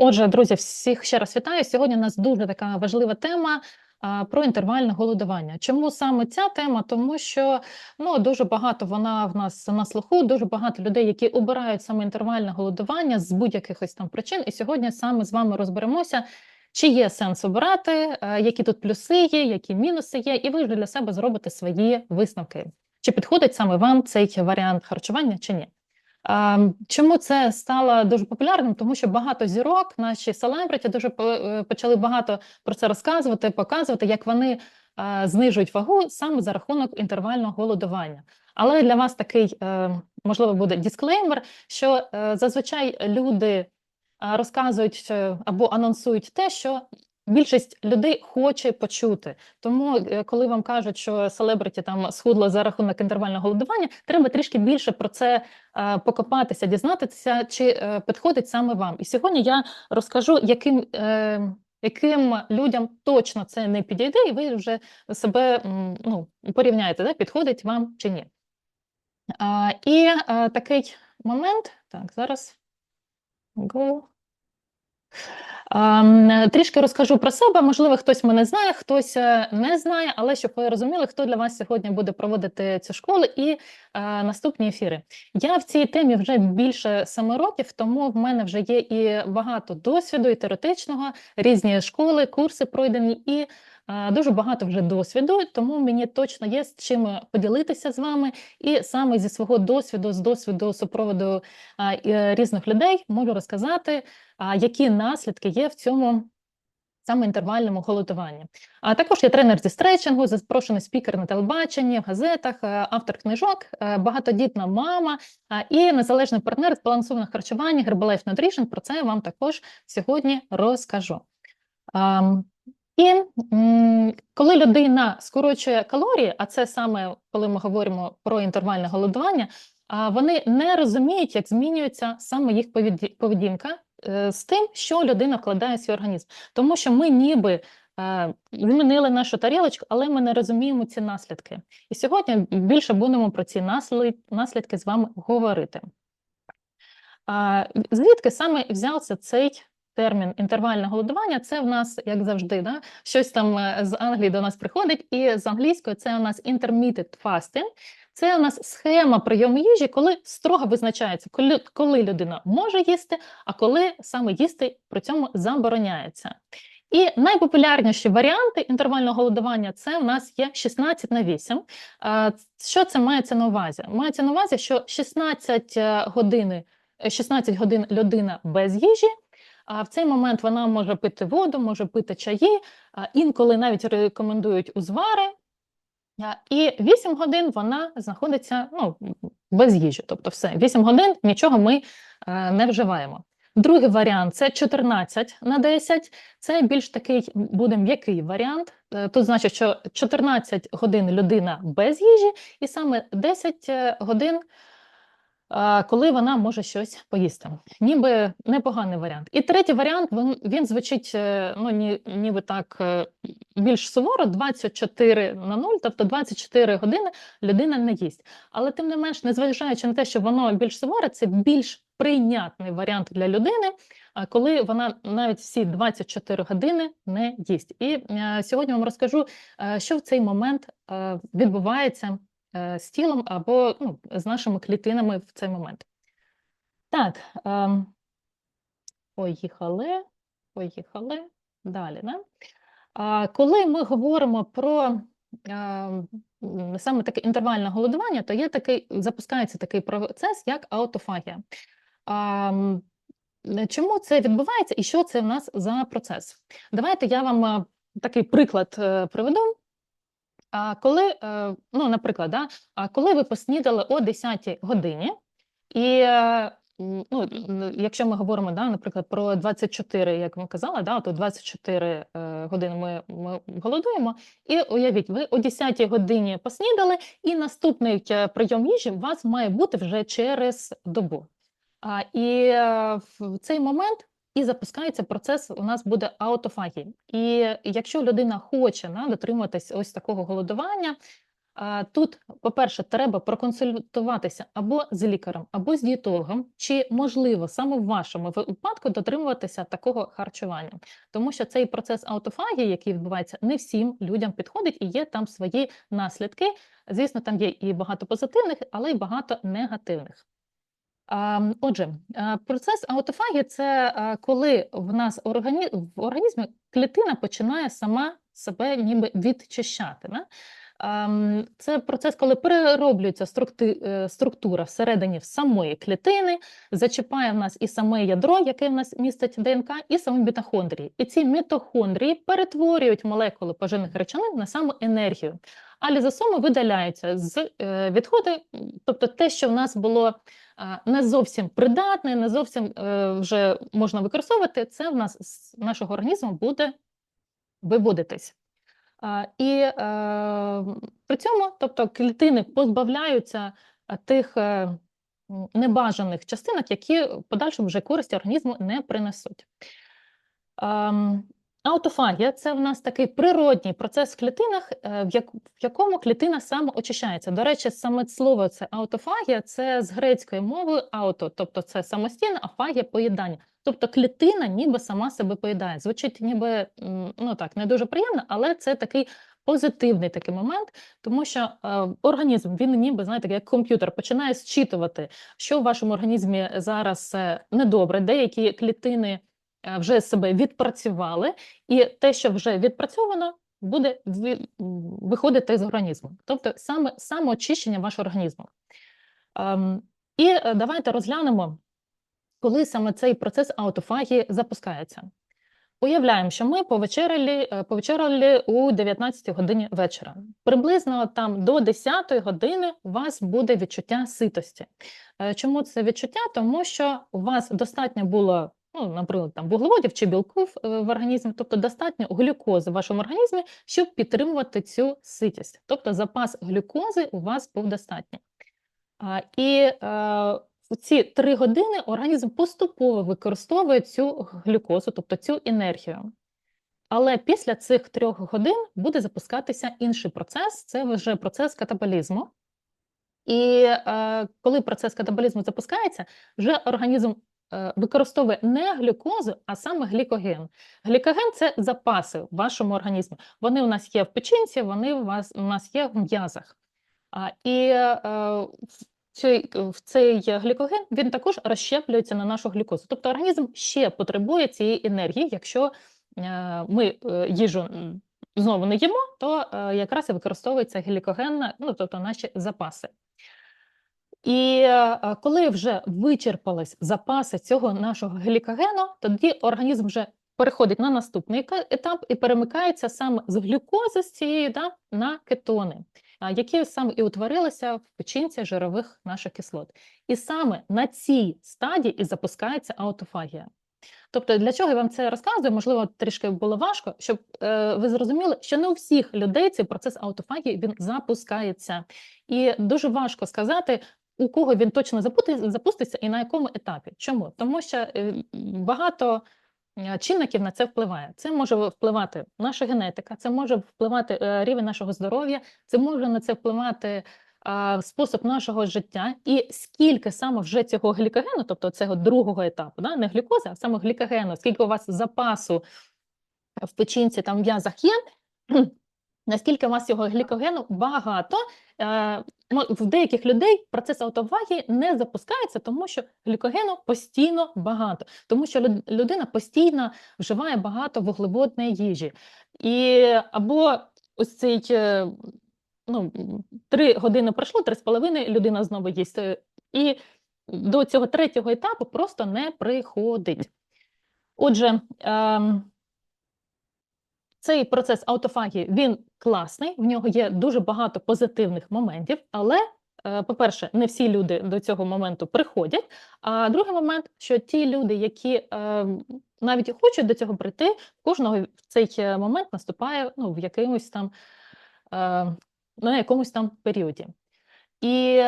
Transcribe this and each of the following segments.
Отже, друзі, всіх ще раз вітаю. Сьогодні у нас дуже така важлива тема про інтервальне голодування. Чому саме ця тема? Тому що ну дуже багато вона в нас на слуху, дуже багато людей, які обирають саме інтервальне голодування з будь-яких ось там причин. І сьогодні саме з вами розберемося. Чи є сенс обирати, е, які тут плюси є, які мінуси є, і ви вже для себе зробите свої висновки. Чи підходить саме вам цей варіант харчування, чи ні? А, Чому це стало дуже популярним? Тому що багато зірок, наші селебриті, дуже е, почали багато про це розказувати, показувати, як вони знижують вагу саме за рахунок інтервального голодування. Але для вас такий, е, можливо, буде дисклеймер, що е, зазвичай люди розказують е, або анонсують те, що більшість людей хоче почути. Тому, е, коли вам кажуть, що селебриті там схудло за рахунок інтервального голодування, треба трішки більше про це е, покопатися, дізнатися, чи е, підходить саме вам. І сьогодні я розкажу, яким. Яким людям точно це не підійде, і ви вже себе ну, порівняєте, да, підходить вам чи ні. І такий момент. Так, зараз. Go. Ем, Трішки розкажу про себе. Можливо, хтось мене знає, хтось е, не знає, але щоб ви розуміли, хто для вас сьогодні буде проводити цю школу і е, наступні ефіри. Я в цій темі вже більше семи років, тому в мене вже є і багато досвіду, і теоретичного, різні школи, курси пройдені, і дуже багато вже досвіду. Тому мені точно є з чим поділитися з вами. І саме зі свого досвіду, з досвіду супроводу е, е, різних людей, можу розказати які наслідки є в цьому саме інтервальному голодуванні. А також я тренер зі стретчингу, запрошений спікер на телебаченні, в газетах, е, автор книжок, е, багатодітна мама і незалежний партнер з балансованого харчування Herbalife Nutrition. Про це я вам також сьогодні розкажу. І коли людина скорочує калорії, а це саме коли ми говоримо про інтервальне голодування, вони не розуміють, як змінюється саме їх поведінка е, з тим, що людина вкладає в свій організм. Тому що ми ніби е, змінили нашу тарілочку, але ми не розуміємо ці наслідки. І сьогодні більше будемо про ці наслідки з вами говорити. Звідки саме взявся цей термін інтервальне голодування? Це в нас, як завжди, да? щось там е, з Англії до нас приходить, і з англійської це у нас intermittent fasting. Це у нас схема прийому їжі, коли строго визначається, коли, коли людина може їсти, а коли саме їсти при цьому забороняється. І найпопулярніші варіанти інтервального голодування це у нас є 16 на 8. Що це мається на увазі? Мається на увазі, що 16 е, години, е, 16 годин людина без їжі. А в цей момент вона може пити воду, може пити чаї, інколи навіть рекомендують узвари. І 8 годин вона знаходиться ну, без їжі. Тобто, все, 8 годин нічого ми е, не вживаємо. Другий варіант це 14 на 10. Це більш такий буде м'який варіант. Е, Тут значить, що 14 годин людина без їжі, і саме 10 е, годин, коли вона може щось поїсти. Ніби непоганий варіант. І третій варіант він, він звучить е, ну, ні, ніби так е, більш суворо: 24 на 0, тобто 24 години людина не їсть. Але тим не менш, незважаючи на те, що воно більш суворе, це більш прийнятний варіант для людини, коли вона навіть всі 24 години не їсть. І е, сьогодні вам розкажу, що в цей момент відбувається з тілом або ну, з нашими клітинами в цей момент. Так, ем, поїхали, поїхали далі. Да? А, коли ми говоримо про а, саме таке інтервальне голодування, то є такий, запускається такий процес, як аутофагія. А, е, чому це відбувається і що це в нас за процес? Давайте я вам такий приклад е, приведу. А коли, е, ну, наприклад, да, коли ви поснідали о 10 годині, і е, ну, якщо ми говоримо, да, наприклад, про 24, як ви казали, да, то 24 е, години ми, ми голодуємо, і уявіть, ви о 10 годині поснідали, і наступний прийом їжі у вас має бути вже через добу. А, і в цей момент і запускається процес, у нас буде аутофагії. І якщо людина хоче да, дотримуватись ось такого голодування, Тут, по-перше, треба проконсультуватися або з лікарем, або з дієтологом, чи можливо саме в вашому випадку дотримуватися такого харчування, тому що цей процес аутофагії, який відбувається, не всім людям підходить і є там свої наслідки. Звісно, там є і багато позитивних, але й багато негативних. А, Отже, процес аутофагії це коли в нас в організмі клітина починає сама себе ніби відчищати. Да? Це процес, коли перероблюється е, структура всередині самої клітини, зачіпає в нас і саме ядро, яке в нас містить ДНК, і самі мітохондрії. І ці мітохондрії перетворюють молекули поживних речовин на саму енергію. А лізосоми видаляються з е, відходи, тобто те, що в нас було не зовсім придатне, не зовсім е, вже можна використовувати, це в нас з нашого організму буде виводитись. І е, при цьому, тобто, клітини позбавляються тих е, небажаних частинок, які в подальшому вже користі організму не принесуть. Аутофагія це в нас такий природній процес в клітинах, е, в якому клітина самоочищається. До речі, саме слово це аутофагія, це з грецької мови ауто, тобто це самостійна, а фагія поїдання. Тобто клітина ніби сама себе поїдає. Звучить ніби ну так не дуже приємно, але це такий позитивний такий момент, тому що е, організм він ніби знаєте, як комп'ютер починає зчитувати, що в вашому організмі зараз е, недобре, деякі клітини вже себе відпрацювали, і те, що вже відпрацьовано, буде виходити з організму. Тобто саме самоочищення вашого організму. Ем, І е, давайте розглянемо, коли саме цей процес аутофагії запускається. Уявляємо, що ми повечеряли, е, повечеряли у 19 годині вечора. Приблизно там до 10 години у вас буде відчуття ситості. Е, Чому це відчуття? Тому що у вас достатньо було, ну, наприклад, там вуглеводів чи білків е, в організмі, тобто достатньо глюкози в вашому організмі, щоб підтримувати цю ситість. Тобто запас глюкози у вас був достатній. А, І е, в ці три години організм поступово використовує цю глюкозу, тобто цю енергію. Але після цих трьох годин буде запускатися інший процес це вже процес катаболізму. І е, коли процес катаболізму запускається, вже організм використовує не глюкозу, а саме глікоген. Глікоген це запаси в вашому організмі. Вони у нас є в печінці, вони у вас у нас є в м'язах. І е, цей, цей глікоген він також розщеплюється на нашу глюкозу. Тобто організм ще потребує цієї енергії. Якщо е, ми е, їжу знову не їмо, то е, якраз і використовується глікоген, ну тобто наші запаси. І е, коли вже вичерпались запаси цього нашого глікогену, тоді організм вже переходить на наступний етап і перемикається саме з глюкози з цієї да, на кетони, які саме і утворилися в печінці жирових наших кислот. І саме на цій стадії і запускається аутофагія. Тобто, для чого я вам це розказую? Можливо, трішки було важко, щоб е, ви зрозуміли, що не у всіх людей цей процес аутофагії він запускається. І дуже важко сказати, у кого він точно запуститься і на якому етапі. Чому? Тому що е, багато е, чинників на це впливає. Це може впливати наша генетика, це може впливати е, рівень нашого здоров'я, це може на це впливати спосіб нашого життя, і скільки саме вже цього глікогену, тобто цього другого етапу, да, не глюкози, а саме глікогену, скільки у вас запасу в печінці там в м'язах є, наскільки у вас цього глікогену багато. Е, В деяких людей процес аутофагії не запускається, тому що глікогену постійно багато, тому що людина постійно вживає багато вуглеводної їжі. І або ось цей е, ну, три години пройшло, три з половиною людина знову їсть. е, І до цього третього етапу просто не приходить. Отже, ем, цей процес аутофагії він класний, в нього є дуже багато позитивних моментів, але, е, по-перше, не всі люди до цього моменту приходять. А другий момент, що ті люди, які е, навіть хочуть до цього прийти, кожного в цей е, момент наступає ну, в якомусь там, е, на якомусь там періоді. І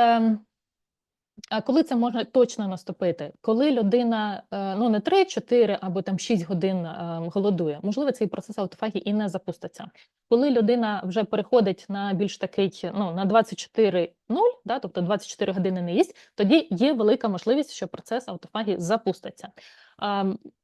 А коли це може точно наступити? Коли людина е, ну не 3, 4 або там 6 годин е, голодує, можливо, цей процес аутофагії і не запуститься. Коли людина вже переходить на більш такий ну на 24-0, да, тобто 24 години не їсть, тоді є велика можливість, що процес аутофагії запуститься.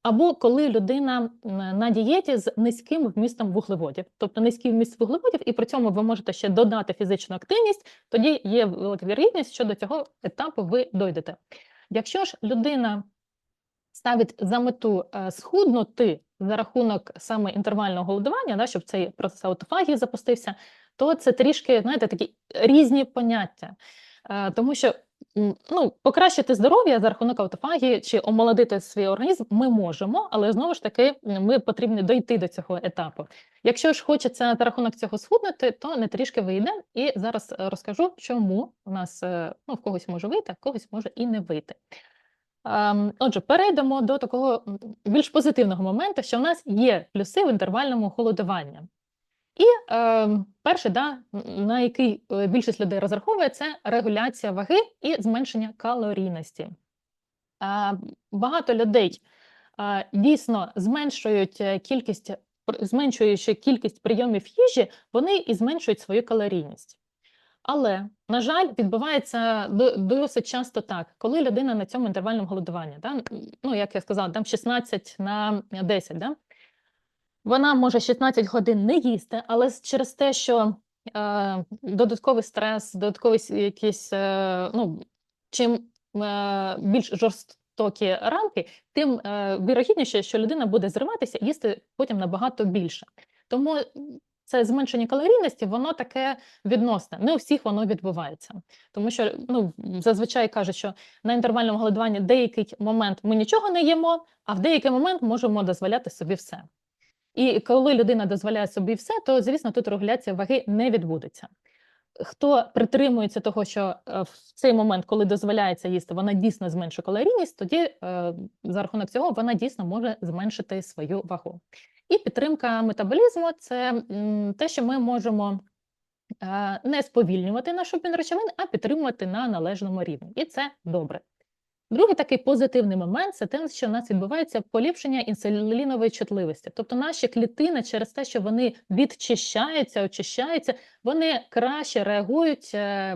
Або коли людина на дієті з низьким вмістом вуглеводів, тобто низький вміст вуглеводів, і при цьому ви можете ще додати фізичну активність, тоді є велика вірогідність, що до цього етапу ви дойдете. Якщо ж людина ставить за мету е, схуднути за рахунок саме інтервального голодування, да, щоб цей процес аутофагії запустився, то це трішки, знаєте, такі різні поняття. Е, Тому що ну, покращити здоров'я за рахунок аутофагії чи омолодити свій організм ми можемо, але знову ж таки ми потрібні дойти до цього етапу. Якщо ж хочеться за рахунок цього схуднути, то не трішки вийде. І зараз е, розкажу, чому у нас е, ну, в когось може вийти, а в когось може і не вийти. Ем, Отже, перейдемо до такого більш позитивного моменту, що в нас є плюси в інтервальному голодуванні. І е, перший, да, на який е, більшість людей розраховує, це регуляція ваги і зменшення калорійності. А, багато людей а, дійсно зменшують е, кількість, зменшуючи кількість прийомів їжі, вони і зменшують свою калорійність. Але, на жаль, відбувається досить часто так, коли людина на цьому інтервальному голодуванні, да, ну як я сказала, там 16 на 10, да, вона може 16 годин не їсти, але через те, що е, додатковий стрес, додаткові с- якісь, е, ну, чим е, більш жорстокі рамки, тим е, вірогідніше, що людина буде зриватися і їсти потім набагато більше. Тому це зменшення калорійності, воно таке відносне. Не у всіх воно відбувається. Тому що ну, зазвичай кажуть, що на інтервальному голодуванні деякий момент ми нічого не їмо, а в деякий момент можемо дозволяти собі все. І коли людина дозволяє собі все, то звісно тут регуляція ваги не відбудеться. Хто притримується того, що е, в цей момент, коли дозволяється їсти, вона дійсно зменшує калорійність, тоді е, за рахунок цього вона дійсно може зменшити свою вагу. І підтримка метаболізму це те, що ми можемо е, не сповільнювати наш обмін речовин, а підтримувати на належному рівні. І це добре. Другий такий позитивний момент це те, що в нас відбувається поліпшення інсулінової чутливості. Тобто наші клітини через те, що вони відчищаються, очищаються, вони краще реагують е,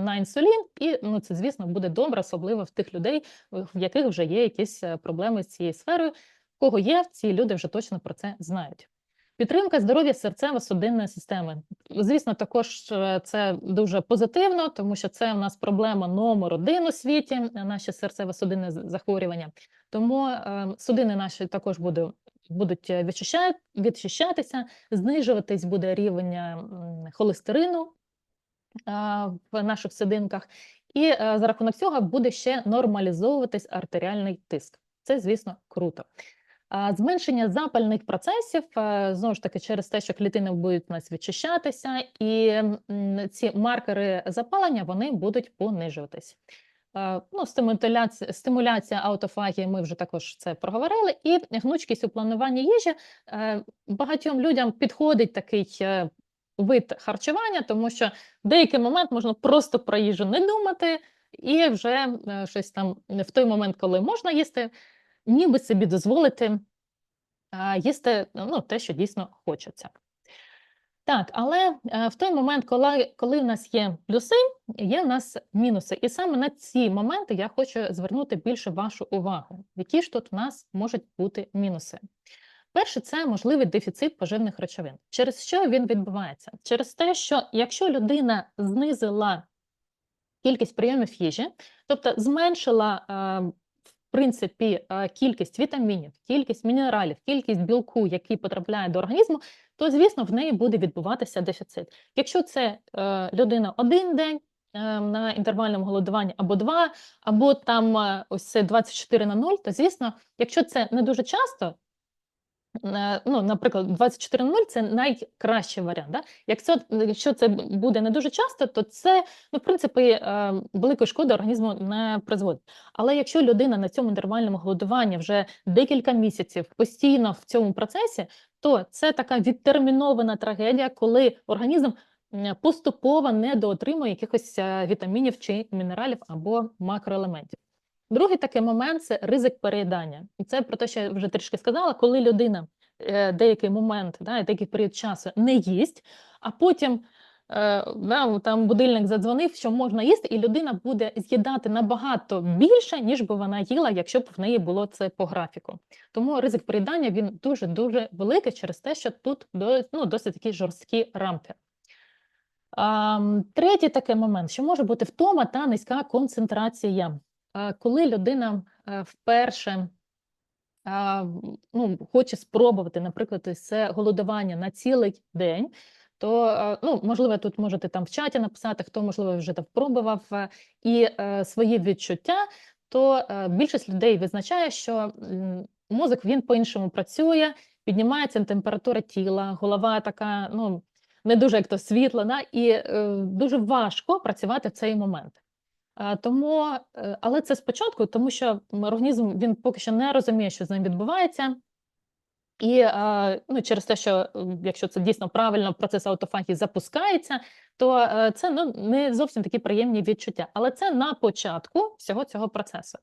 на інсулін, і ну це звісно буде добре, особливо в тих людей, в яких вже є якісь е, проблеми з цією сферою. Кого є, ці люди вже точно про це знають. Підтримка здоров'я серцево-судинної системи. Звісно, також е, це дуже позитивно, тому що це у нас проблема номер один у світі, е, наші серцево-судинні з- захворювання. Тому е, судини наші також будуть е, відчища- відчищатися, знижуватись буде рівень холестерину в наших судинках, і за рахунок цього буде ще нормалізовуватись артеріальний тиск. Це, звісно, круто. Зменшення запальних процесів е, знову ж таки через те, що клітини будуть у нас відчищатися, і ці маркери запалення вони будуть понижуватись. Е, Ну, стимуляція, стимуляція аутофагії, ми вже також це проговорили. І гнучкість у плануванні їжі Е, багатьом людям підходить такий вид харчування, тому що в деякий момент можна просто про їжу не думати, і вже щось там в той момент, коли можна їсти, ніби собі дозволити їсти ну, те, що дійсно хочеться. Так, але е, в той момент, коли, коли в нас є плюси, є в нас мінуси. І саме на ці моменти я хочу звернути більше вашу увагу. Які ж тут в нас можуть бути мінуси? Перше, це можливий дефіцит поживних речовин. Через що він відбувається? Через те, що якщо людина знизила кількість прийомів їжі, тобто зменшила е, принципі е, кількість вітамінів, кількість мінералів, кількість білку, який потрапляє до організму, то звісно в неї буде відбуватися дефіцит. Якщо це е, людина один день. е, На інтервальному голодуванні або два, або там ось це 24 на 0, то звісно, якщо це не дуже часто, ну, наприклад, 24.0 – це найкращий варіант. Да? Якщо, якщо це буде не дуже часто, то це, ну, в принципі, е, великої шкоди організму не призводить. Але якщо людина на цьому інтервальному голодуванні вже декілька місяців постійно в цьому процесі, то це така відтермінована трагедія, коли організм поступово недоотримує якихось е, вітамінів чи мінералів або макроелементів. Другий такий момент це ризик переїдання. І це про те, що я вже трішки сказала, коли людина е, деякий момент, да, деякий період часу не їсть, а потім е, да, там будильник задзвонив, що можна їсти, і людина буде з'їдати набагато більше, ніж би вона їла, якщо б в неї було це по графіку. Тому ризик переїдання він дуже дуже великий через те, що тут ну, досить такі жорсткі рамки. Третій такий момент, що може бути втома та низька концентрація. Коли людина е, вперше ну, хоче спробувати, наприклад, це голодування на цілий день, то е, ну, можливо, тут можете там в чаті написати, хто можливо вже там пробував е, і свої відчуття, то більшість людей визначає, що мозок він по-іншому працює, піднімається температура тіла, голова така, ну не дуже як то світла, да? і е, дуже важко працювати в цей момент. Е, Тому, е, але це спочатку, тому що організм він поки що не розуміє, що з ним відбувається. І е, ну, через те, що якщо це дійсно правильно, процес аутофагії запускається, то це ну, не зовсім такі приємні відчуття. Але це на початку всього цього процесу.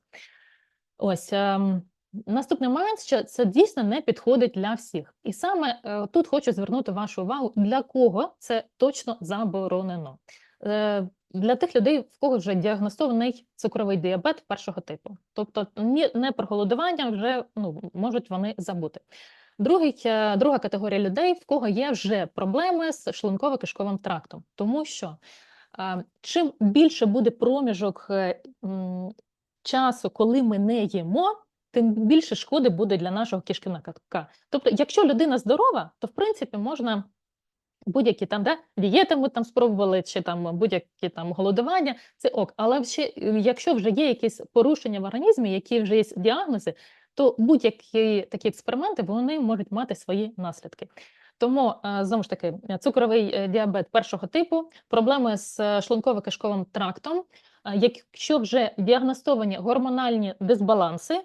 Ось ем, наступний момент, що це дійсно не підходить для всіх. І саме тут хочу звернути вашу увагу, для кого це точно заборонено. Для тих людей, в кого вже діагностований цукровий діабет першого типу. Тобто ні, не про голодування вже ну, можуть вони забути. Другий, е, друга категорія людей, в кого є вже проблеми з шлунково-кишковим трактом, тому що е, чим більше буде проміжок е, часу, коли ми не їмо, тим більше шкоди буде для нашого кишківника. Тобто, якщо людина здорова, то в принципі можна будь-які там да, дієти ми там спробували, чи там будь-які там голодування, це ок. Але ще, якщо вже є якісь порушення в організмі, які вже є діагнози, то будь-які такі експерименти вони можуть мати свої наслідки. Тому е, знову ж таки, цукровий е, діабет першого типу, проблеми з е, шлунково-кишковим трактом. Якщо вже діагностовані гормональні дисбаланси,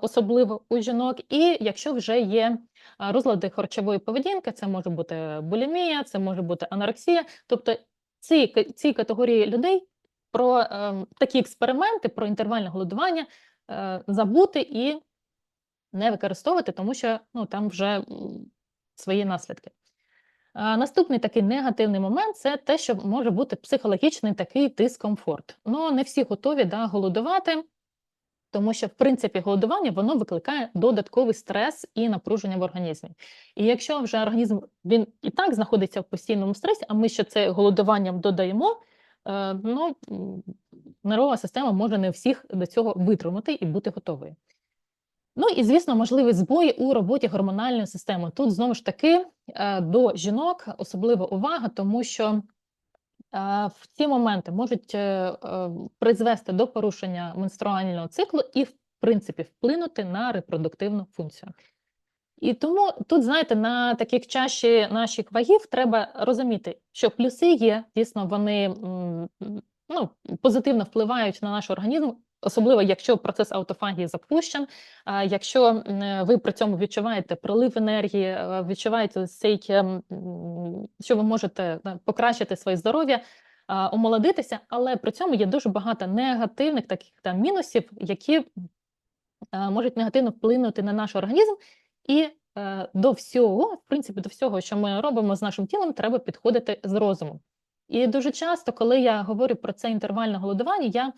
особливо у жінок, і якщо вже є розлади харчової поведінки, це може бути булімія, це може бути анорексія. Тобто ці, ці категорії людей про е, такі експерименти, про інтервальне голодування е, забути і не використовувати, тому що ну, там вже свої наслідки. Наступний такий негативний момент це те, що може бути психологічний такий дискомфорт. Ну, не всі готові да, голодувати, тому що, в принципі, голодування воно викликає додатковий стрес і напруження в організмі. І якщо вже організм він і так знаходиться в постійному стресі, а ми ще це голодуванням додаємо, е, ну, нервова система може не всіх до цього витримати і бути готовою. Ну і звісно, можливі збої у роботі гормональної системи. Тут знову ж таки е, до жінок особлива увага, тому що е, в ці моменти можуть е, призвести до порушення менструального циклу і, в принципі, вплинути на репродуктивну функцію. І тому тут, знаєте, на таких чаші наших вагів треба розуміти, що плюси є, дійсно, вони ну, позитивно впливають на наш організм, особливо якщо процес аутофагії запущен, якщо ви при цьому відчуваєте прилив енергії, е, відчуваєте цей, що ви можете покращити своє здоров'я, омолодитися, але при цьому є дуже багато негативних таких там мінусів, які можуть негативно вплинути на наш організм. І е, до всього, в принципі, до всього, що ми робимо з нашим тілом, треба підходити з розумом. І дуже часто, коли я говорю про це інтервальне голодування, я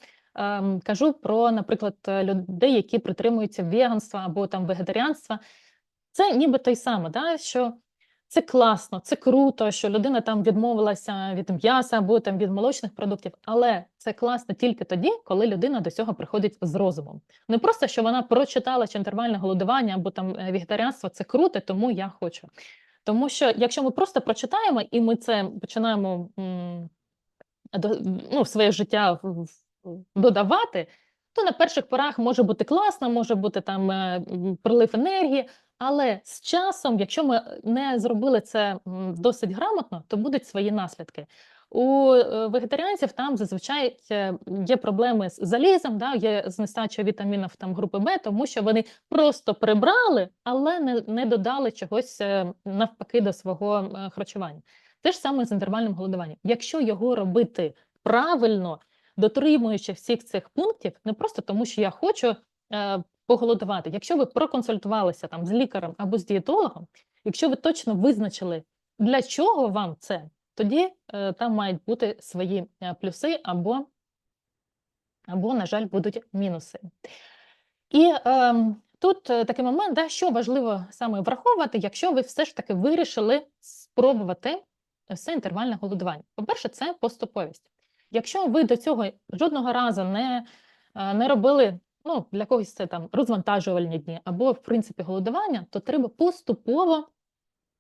кажу про, наприклад, е, людей, які притримуються веганства або там вегетаріанства. Це ніби той саме, да, що це класно, це круто, що людина там відмовилася від м'яса або там від молочних продуктів, але це класно тільки тоді, коли людина до цього приходить з розумом. Не просто що вона прочитала що інтервальне голодування або там е, вегетаріанство це круто, тому я хочу. Тому що якщо ми просто прочитаємо і ми це починаємо ну, своє життя в- додавати, то на перших порах може бути класно, може бути там е, прилив енергії, але з часом, якщо ми не зробили це досить грамотно, то будуть свої наслідки. У е, вегетаріанців там зазвичай е, є проблеми з залізом, да, є з нестачею вітамінів там групи Б, тому що вони просто прибрали, але не, не додали чогось навпаки до свого харчування. Те ж саме з інтервальним голодуванням. Якщо його робити правильно, дотримуючи всіх цих пунктів, не просто тому, що я хочу е, поголодувати. Якщо ви проконсультувалися там з лікарем або з дієтологом, якщо ви точно визначили, для чого вам це, тоді е, там мають бути свої е, плюси або, або, на жаль, будуть мінуси. І е, тут такий момент, да, що важливо саме враховувати, якщо ви все ж таки вирішили спробувати все інтервальне голодування. По-перше, це поступовість. Якщо ви до цього жодного разу не, е, не робили, ну, для когось це там розвантажувальні дні або, в принципі, голодування, то треба поступово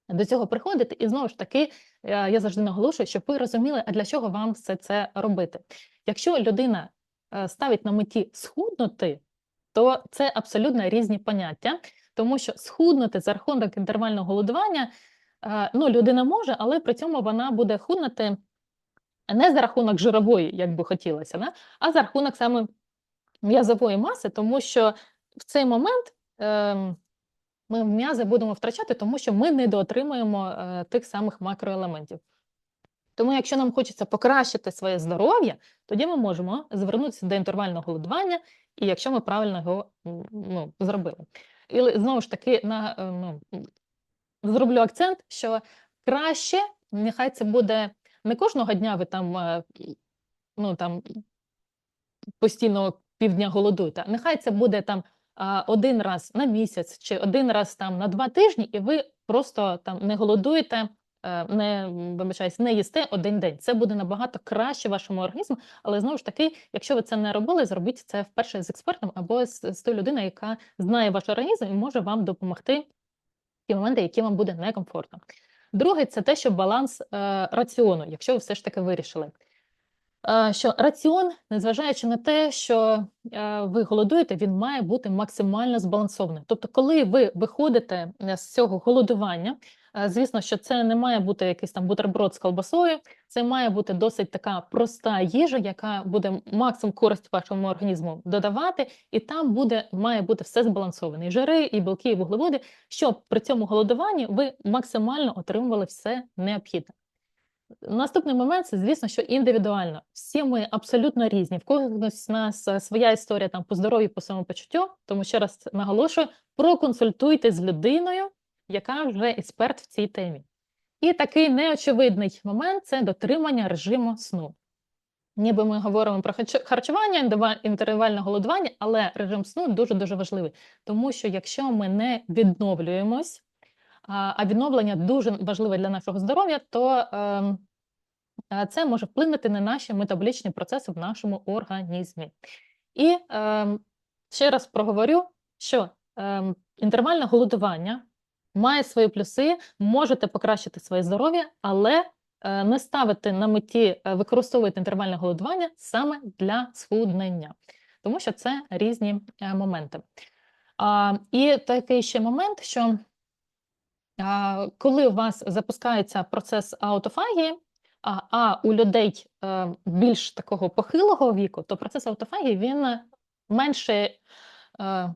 до цього приходити. І знову ж таки, е, я завжди наголошую, щоб ви розуміли, а для чого вам все це робити. Якщо людина е, ставить на меті схуднути, то це абсолютно різні поняття, тому що схуднути за рахунок інтервального голодування ну, людина може, але при цьому вона буде худнути не за рахунок жирової, як би хотілося, да? а за рахунок саме м'язової маси, тому що в цей момент е, ми м'язи будемо втрачати, тому що ми недоотримуємо е, тих самих макроелементів. Тому, якщо нам хочеться покращити своє здоров'я, тоді ми можемо звернутися до інтервального голодування, і якщо ми правильно його ну, зробили. І знову ж таки, на, е, ну, зроблю акцент, що краще, нехай це буде не кожного дня ви там, е, ну, там постійно півдня голодуєте, нехай це буде там один раз на місяць чи один раз там на два тижні, і ви просто там не голодуєте. Е, не вибачаюсь, не їсте один день. Це буде набагато краще вашому організму, але знову ж таки, якщо ви це не робили, зробіть це вперше з експертом або з, з тою людиною, яка знає ваш організм і може вам допомогти в ті моменти, які вам буде некомфортно. Друге, це те, що баланс е, раціону, якщо ви все ж таки вирішили. Е, що раціон, незважаючи на те, що е, ви голодуєте, він має бути максимально збалансований. Тобто, коли ви виходите з цього голодування, звісно, що це не має бути якийсь там бутерброд з колбасою, це має бути досить така проста їжа, яка буде максимум користь вашому організму додавати, і там буде має бути все збалансоване: і жири, і білки, і вуглеводи, щоб при цьому голодуванні ви максимально отримували все необхідне. Наступний момент це, звісно, що індивідуально. Всі ми абсолютно різні. В когось з нас своя історія там по здоров'ю, по самопочуттю. Тому ще раз наголошую: проконсультуйте з людиною, яка вже експерт в цій темі. І такий неочевидний момент це дотримання режиму сну. Ніби ми говоримо про харчування, інтервальне голодування, але режим сну дуже-дуже важливий. Тому що якщо ми не відновлюємось, а відновлення дуже важливе для нашого здоров'я, то ем, це може вплинути на наші метаболічні процеси в нашому організмі. І ем, ще раз проговорю, що ем, інтервальне голодування має свої плюси, можете покращити своє здоров'я, але е, не ставити на меті е, використовувати інтервальне голодування саме для схуднення, тому що це різні е, моменти. І такий ще момент, що коли у вас запускається процес аутофагії, а у людей більш такого похилого віку, то процес аутофагії він менше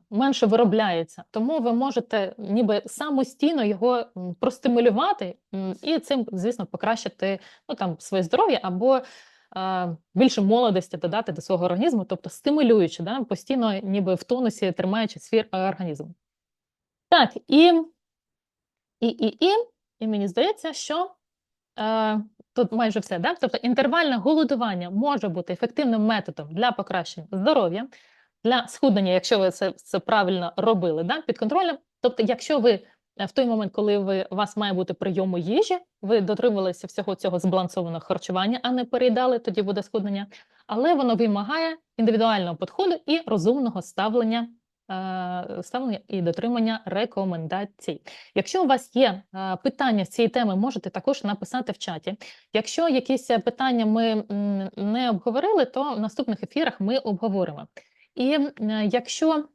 менше виробляється. Тому ви можете ніби самостійно його простимулювати і цим, звісно, покращити ну, там, своє здоров'я або е, більше молодості додати до свого організму, тобто стимулюючи, да, постійно ніби в тонусі тримаючи свій організм. Так, і і, і, і, і мені здається, що е, тут майже все. Да? Тобто інтервальне голодування може бути ефективним методом для покращення здоров'я, для схуднення, якщо ви це це правильно робили, да? під контролем. Тобто, якщо ви е, в той момент, коли ви, у вас має бути прийому їжі, ви дотримувалися всього цього збалансованого харчування, а не переїдали, тоді буде схуднення. Але воно вимагає індивідуального підходу і розумного ставлення Е, ставлення і дотримання рекомендацій. Якщо у вас є е, питання з цієї теми, можете також написати в чаті. Якщо якісь питання ми не обговорили, то в наступних ефірах ми обговоримо. І якщо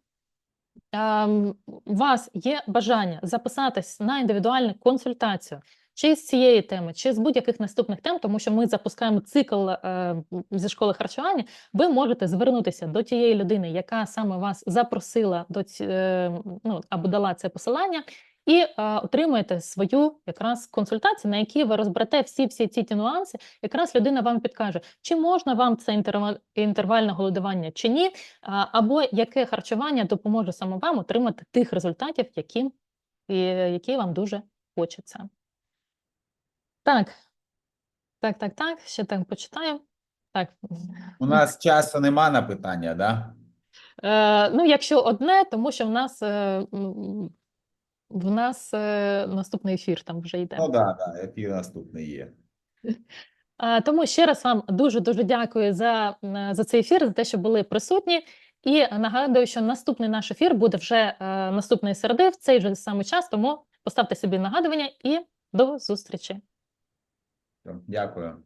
ем, у вас є бажання записатись на індивідуальну консультацію чи з цієї теми, чи з будь-яких наступних тем, тому що ми запускаємо цикл е, зі школи харчування, ви можете звернутися до тієї людини, яка саме вас запросила до е, ну, або дала це посилання, і отримуєте свою якраз консультацію, на якій ви розберете всі всі ці ті нюанси. Якраз людина вам підкаже, чи можна вам це інтерва- інтервальне голодування чи ні, або яке харчування допоможе саме вам отримати тих результатів, які, які вам дуже хочеться. Так. Так, так, так. Ще так почитаю. Так. У нас часу нема на питання, да? Е, ну, якщо одне, тому що в нас, е, в нас е, наступний ефір там вже йде. Ну да, да, ефір наступний є. Е, Тому ще раз вам дуже дуже дякую за, за цей ефір, за те, що були присутні. І нагадую, що наступний наш ефір буде вже е, наступної середи в цей же самий час. Тому поставте собі нагадування і до зустрічі. Дякую.